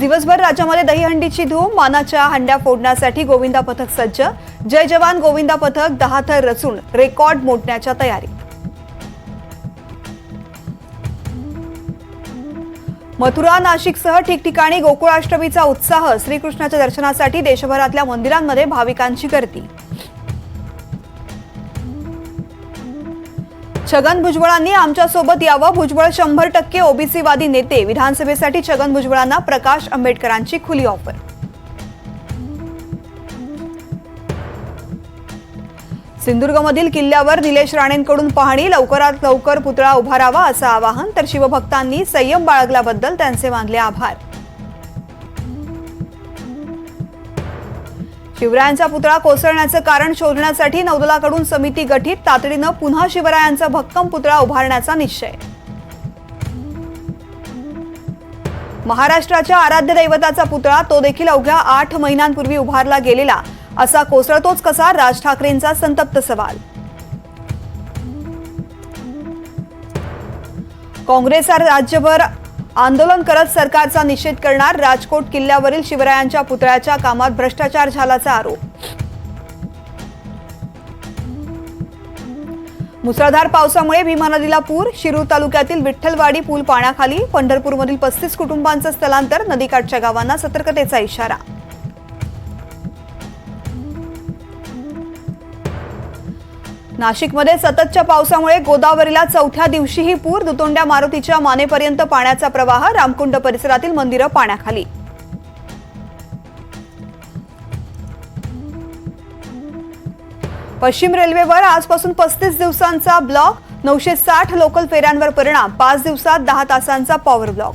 दिवसभर राज्यामध्ये दहीहंडीची धूम मानाच्या हंड्या फोडण्यासाठी गोविंदा पथक सज्ज. जय जवान गोविंदा पथक दहा थर रचून रेकॉर्ड मोडण्याच्या तयारी. मथुरा नाशिकसह ठिकठिकाणी गोकुळाष्टमीचा उत्साह श्रीकृष्णाच्या दर्शनासाठी देशभरातल्या मंदिरांमध्ये भाविकांची गर्दी. छगन भुजबळांनी आमच्यासोबत यावं. भुजबळ शंभर टक्के ओबीसीवादी नेते. विधानसभेसाठी छगन भुजबळांना प्रकाश आंबेडकरांची खुली ऑफर. सिंधुदुर्गमधील किल्ल्यावर निलेश राणेंकडून पाहणी. लवकरात लवकर पुतळा उभारावा असं आवाहन. तर शिवभक्तांनी संयम बाळगल्याबद्दल त्यांचे मानले आभार. शिवरायांचा पुतळा कोसळण्याचं कारण शोधण्यासाठी नौदलाकडून समिती गठीत तातडीनं पुन्हा शिवरायांचा भक्कम पुतळा उभारण्याचा निश्चय. महाराष्ट्राच्या आराध्य दैवताचा पुतळा तो देखील अवघ्या आठ महिन्यांपूर्वी उभारला गेलेला. असा कोसळतोच कसा? राज ठाकरेंचा संतप्त सवाल. काँग्रेस राज्यभर आंदोलन करत सरकारचा निषेध करणार राजकोट किल्ल्यावरील शिवरायांच्या पुतळ्याच्या कामात भ्रष्टाचार झाल्याचा आरोप. मुसळधार पावसामुळे भीमा नदीला पूर शिरूर तालुक्यातील विठ्ठलवाडी पूल पाण्याखाली पंढरपूरमधील पस्तीस कुटुंबांचं स्थलांतर नदीकाठच्या गावांना सतर्कतेचा इशारा. नाशिकमध्ये सततच्या पावसामुळे गोदावरीला चौथ्या दिवशीही पूर दुतोंड्या मारुतीच्या मानेपर्यंत पाण्याचा प्रवाह रामकुंड परिसरातील मंदिरं पाण्याखाली. पश्चिम रेल्वेवर आजपासून पस्तीस दिवसांचा ब्लॉक नऊशे साठ लोकल फेऱ्यांवर परिणाम पाच दिवसात दहा तासांचा पॉवर ब्लॉक.